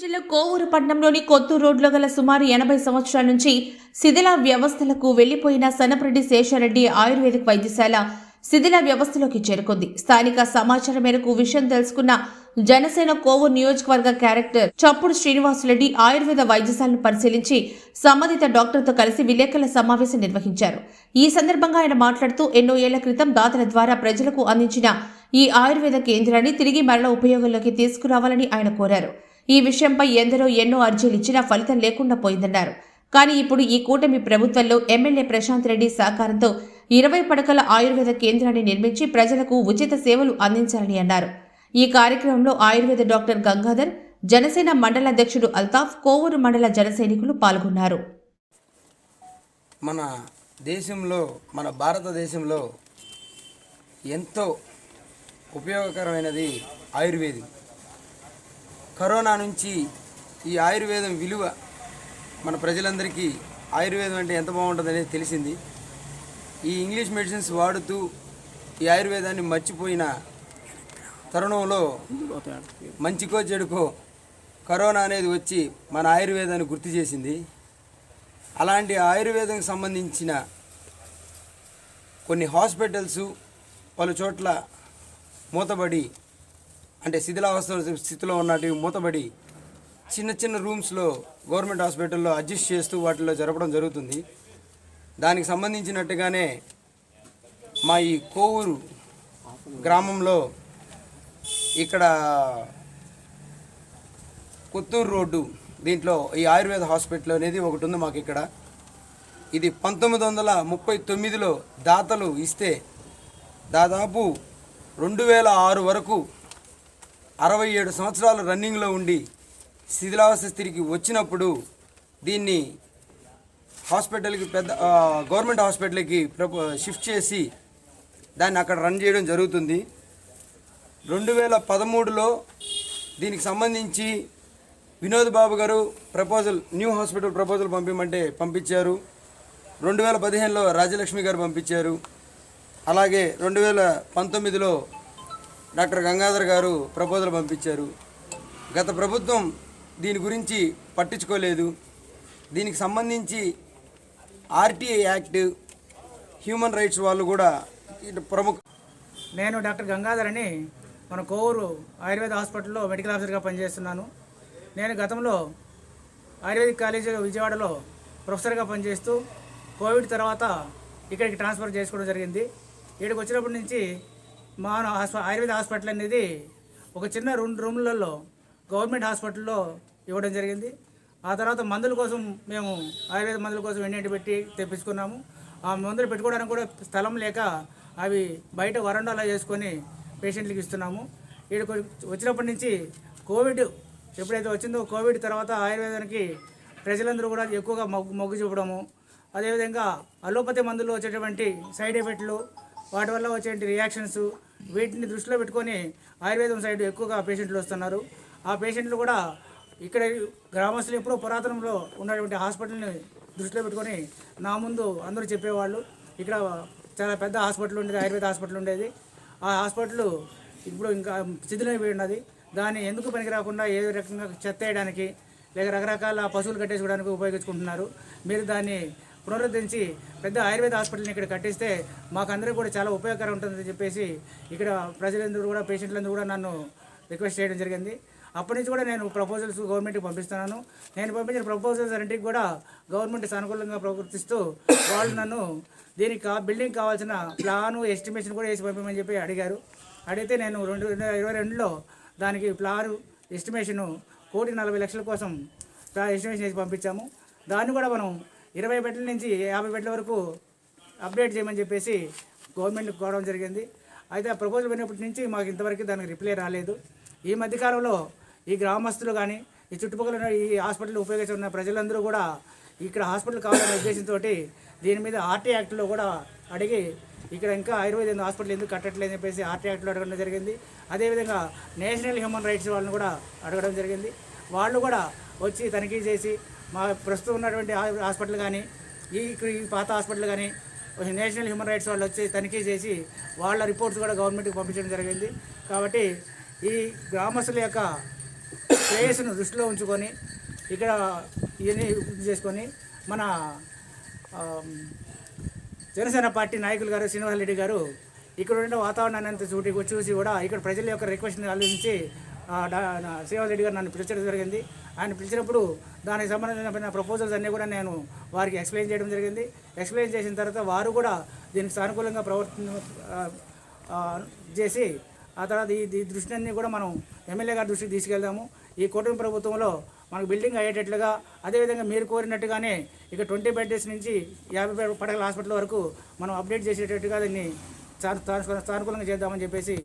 జిల్లా కోవూరు పట్టణంలోని కొత్తూరు రోడ్లో గల సుమారు ఎనభై సంవత్సరాల నుంచి శిథిల వ్యవస్థలకు వెళ్ళిపోయిన సనపరెడ్డి శేషారెడ్డి ఆయుర్వేదిక్ వైద్యశాల శిథిల వ్యవస్థలోకి చేరుకుంది. స్థానిక సమాచారం మేరకు విషయం తెలుసుకున్న జనసేన కోవూరు నియోజకవర్గ క్యారెక్టర్ చప్పుడు శ్రీనివాసులరెడ్డి ఆయుర్వేద వైద్యశాలను పరిశీలించి సంబంధిత డాక్టర్తో కలిసి విలేకరుల సమావేశం నిర్వహించారు. ఈ సందర్భంగా ఆయన మాట్లాడుతూ ఎన్నో ఏళ్ళ క్రితం దాతల ద్వారా ప్రజలకు అందించిన ఈ ఆయుర్వేద కేంద్రాన్ని తిరిగి మరల ఉపయోగంలోకి తీసుకురావాలని ఆయన కోరారు. ఈ విషయంపై ఎందరో ఎన్నో అర్జీలు ఇచ్చినా ఫలితం లేకుండా పోయిందన్నారు. కానీ ఇప్పుడు ఈ కూటమి ప్రభుత్వంలో ఎమ్మెల్యే ప్రశాంత్ రెడ్డి సహకారంతో ఇరవై పడకల ఆయుర్వేద కేంద్రాన్ని నిర్మించి ప్రజలకు ఉచిత సేవలు అందించాలని అన్నారు. ఈ కార్యక్రమంలో ఆయుర్వేద డాక్టర్ గంగాధర్ జనసేన మండల అధ్యక్షుడు అల్తాఫ్ కోవూరు మండల జనసైనికులు పాల్గొన్నారు. మన దేశంలో మన భారతదేశంలో ఎంతో ఉపయోగకరమైనది ఆయుర్వేదం. కరోనా నుంచి ఈ ఆయుర్వేదం విలువ మన ప్రజలందరికీ ఆయుర్వేదం అంటే ఎంత బాగుంటుందనేది తెలిసింది. ఈ ఇంగ్లీష్ మెడిసిన్స్ వాడుతూ ఈ ఆయుర్వేదాన్ని మర్చిపోయిన తరుణంలో మంచికో చెడుకో కరోనా అనేది వచ్చి మన ఆయుర్వేదాన్ని గుర్తు చేసింది. అలాంటి ఆయుర్వేదంకి సంబంధించిన కొన్ని హాస్పిటల్స్ పలు చోట్ల మూతబడి అంటే శిథిలావస్థ స్థితిలో ఉన్నటివి మూతబడి చిన్న చిన్న రూమ్స్లో గవర్నమెంట్ హాస్పిటల్లో అడ్జస్ట్ చేస్తూ వాటిలో జరపడం జరుగుతుంది. దానికి సంబంధించినట్టుగానే మా ఈ కోవూరు గ్రామంలో ఇక్కడ కొత్తూరు రోడ్డు దీంట్లో ఈ ఆయుర్వేద హాస్పిటల్ అనేది ఒకటి ఉంది మాకు ఇక్కడ. ఇది పంతొమ్మిది వందల ముప్పై తొమ్మిదిలో దాతలు ఇస్తే దాదాపు రెండు వేల ఆరు వరకు అరవై ఏడు సంవత్సరాలు రన్నింగ్లో ఉండి శిథిలావస్థ స్థితికి వచ్చినప్పుడు దీన్ని హాస్పిటల్కి పెద్ద గవర్నమెంట్ హాస్పిటల్కి ప్రపో షిఫ్ట్ చేసి దాన్ని అక్కడ రన్ చేయడం జరుగుతుంది. రెండు వేల పదమూడులో దీనికి సంబంధించి వినోద్ బాబు గారు ప్రపోజల్ న్యూ హాస్పిటల్ ప్రపోజల్ పంపించమంటే పంపించారు. రెండు వేల పదిహేనులో రాజలక్ష్మి గారు పంపించారు. అలాగే రెండు వేల పంతొమ్మిదిలో డాక్టర్ గంగాధర్ గారు ప్రపోజల్ పంపించారు. గత ప్రభుత్వం దీని గురించి పట్టించుకోలేదు. దీనికి సంబంధించి ఆర్టీఐ యాక్ట్ హ్యూమన్ రైట్స్ వాళ్ళు కూడా ఇటు ప్రముఖ నేను డాక్టర్ గంగాధర్ అని మన కోవూరు ఆయుర్వేద హాస్పిటల్లో మెడికల్ ఆఫీసర్గా పనిచేస్తున్నాను. నేను గతంలో ఆయుర్వేదిక్ కాలేజీ విజయవాడలో ప్రొఫెసర్గా పనిచేస్తూ కోవిడ్ తర్వాత ఇక్కడికి ట్రాన్స్ఫర్ చేసుకోవడం జరిగింది. ఇక్కడికి వచ్చినప్పటి నుంచి మాన హాస్ప ఆయుర్వేద హాస్పిటల్ అనేది ఒక చిన్న రెండు రూమ్లలో గవర్నమెంట్ హాస్పిటల్లో ఇవ్వడం జరిగింది. ఆ తర్వాత మందుల కోసం మేము ఆయుర్వేద మందుల కోసం ఎన్నింటి పెట్టి తెప్పించుకున్నాము. ఆ మందులు పెట్టుకోవడానికి కూడా స్థలం లేక అవి బయట వరండాలో చేసుకొని పేషెంట్లకు ఇస్తున్నాము. ఇక్కడికి వచ్చినప్పటి నుంచి కోవిడ్ ఎప్పుడైతే వచ్చిందో కోవిడ్ తర్వాత ఆయుర్వేదానికి ప్రజలందరూ కూడా ఎక్కువగా మొగ్గు మొగ్గు చూపడము. అదేవిధంగా అలోపతి మందులు వచ్చేటువంటి సైడ్ ఎఫెక్ట్లు వాటి వల్ల వచ్చే రియాక్షన్స్ వీటిని దృష్టిలో పెట్టుకొని ఆయుర్వేదం సైడ్ ఎక్కువగా పేషెంట్లు వస్తున్నారు. ఆ పేషెంట్లు కూడా ఇక్కడ గ్రామస్తులు ఎప్పుడో పురాతనంలో ఉన్నటువంటి హాస్పిటల్ని దృష్టిలో పెట్టుకొని నా ముందు అందరూ చెప్పేవాళ్ళు. ఇక్కడ చాలా పెద్ద హాస్పిటల్ ఉండేది ఆయుర్వేద హాస్పిటల్ ఉండేది. ఆ హాస్పిటల్ ఇప్పుడు ఇంకా శిథిలమైపోయి ఉన్నది. దాన్ని ఎందుకు పనికి రాకుండా ఏ రకంగా చెత్త వేయడానికి లేక రకరకాల పశువులు కట్టేసుకోవడానికి ఉపయోగించుకుంటున్నారు. మీరు దాన్ని పునరుద్ధరించి పెద్ద ఆయుర్వేద హాస్పిటల్ని ఇక్కడ కట్టిస్తే మాకందరికీ కూడా చాలా ఉపయోగకరం ఉంటుందని చెప్పేసి ఇక్కడ ప్రజలందరూ కూడా పేషెంట్లందరూ కూడా నన్ను రిక్వెస్ట్ చేయడం జరిగింది. అప్పటి నుంచి కూడా నేను ప్రపోజల్స్ గవర్నమెంట్కి పంపిస్తున్నాను. నేను పంపించిన ప్రపోజల్స్ అన్నింటికి కూడా గవర్నమెంట్ సానుకూలంగా ప్రవర్తిస్తూ వాళ్ళు నన్ను దీనికి కా బిల్డింగ్ కావాల్సిన ప్లాను ఎస్టిమేషన్ కూడా వేసి పంపమని చెప్పి అడిగారు. అడిగితే నేను రెండు వేల ఇరవై రెండులో దానికి ప్లాను ఎస్టిమేషను కోటి నలభై లక్షల కోసం ఎస్టిమేషన్ వేసి పంపించాము. దాన్ని కూడా మనం ఇరవై బెడ్ల నుంచి యాభై బెడ్ల వరకు అప్డేట్ చేయమని చెప్పేసి గవర్నమెంట్కి కోవడం జరిగింది. అయితే ఆ ప్రపోజల్ పోయినప్పటి నుంచి మాకు ఇంతవరకు దానికి రిప్లై రాలేదు. ఈ మధ్యకాలంలో ఈ గ్రామస్తులు కానీ ఈ చుట్టుపక్కల ఉన్న ఈ హాస్పిటల్ ఉపయోగిస్తున్న ప్రజలందరూ కూడా ఇక్కడ హాస్పిటల్ కావాలనే ఉద్దేశంతో దీని మీద ఆర్టీ యాక్ట్లో కూడా అడిగి ఇక్కడ ఇంకా ఆయుర్వేద హాస్పిటల్ ఎందుకు కట్టట్లేదని చెప్పేసి ఆర్టీ యాక్ట్లో అడగడం జరిగింది. అదేవిధంగా నేషనల్ హ్యూమన్ రైట్స్ వాళ్ళని కూడా అడగడం జరిగింది. వాళ్ళు కూడా వచ్చి తనిఖీ చేసి మా ప్రస్తుతం ఉన్నటువంటి హాస్పిటల్ కానీ ఈ పాత హాస్పిటల్ కానీ నేషనల్ హ్యూమన్ రైట్స్ వాళ్ళు వచ్చి తనిఖీ చేసి వాళ్ళ రిపోర్ట్స్ కూడా గవర్నమెంట్కి పంపించడం జరిగింది. కాబట్టి ఈ గ్రామస్తుల యొక్క ప్లేస్ను దృష్టిలో ఉంచుకొని ఇక్కడ ఇవన్నీ చేసుకొని మన జనసేన పార్టీ నాయకులు గారు శ్రీనివాసరెడ్డి గారు ఇక్కడ ఉండే వాతావరణాన్ని అంతా చూటి చూసి కూడా ఇక్కడ ప్రజల యొక్క రిక్వెస్ట్ని ఆలోచించి శ్రీవాస్ రెడ్డి గారు నన్ను పిలిచడం జరిగింది. ఆయన పిలిచినప్పుడు దానికి సంబంధించిన ప్రపోజల్స్ అన్నీ కూడా నేను వారికి ఎక్స్ప్లెయిన్ చేయడం జరిగింది. ఎక్స్ప్లెయిన్ చేసిన తర్వాత వారు కూడా దీనికి సానుకూలంగా ప్రవర్తన చేసి ఆ తర్వాత ఈ దృష్టి దృష్టిని కూడా మనం ఎమ్మెల్యే గారి దృష్టికి తీసుకెళ్దాము. ఈ కూటమి ప్రభుత్వంలో మనకు బిల్డింగ్ అయ్యేటట్లుగా అదేవిధంగా మీరు కోరినట్టుగానే ఇక ట్వంటీ బెడ్స్ నుంచి యాభై బెడ్ పడకల హాస్పిటల్ వరకు మనం అప్డేట్ చేసేటట్టుగా దీన్ని సానుకూలంగా చేద్దామని చెప్పేసి